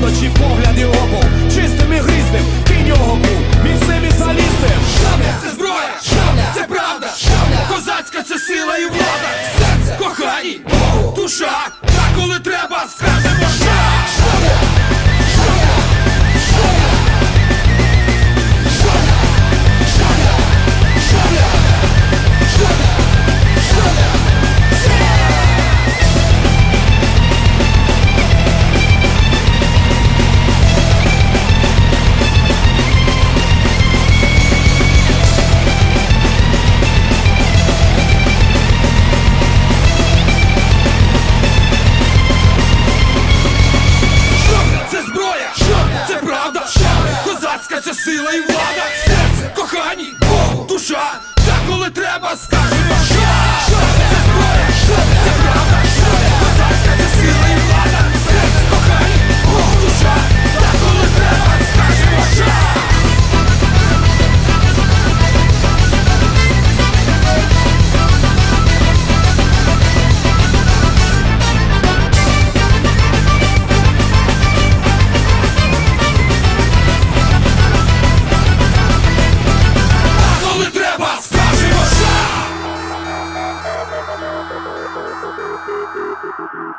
Ночі, погляд і опол чистим і грізним, кінь його був, міцним і залізним. Шабля це зброя, шабля це правда, шабля. Козацька це сила і влада, серце, кохай, душа, та коли треба, скажемо.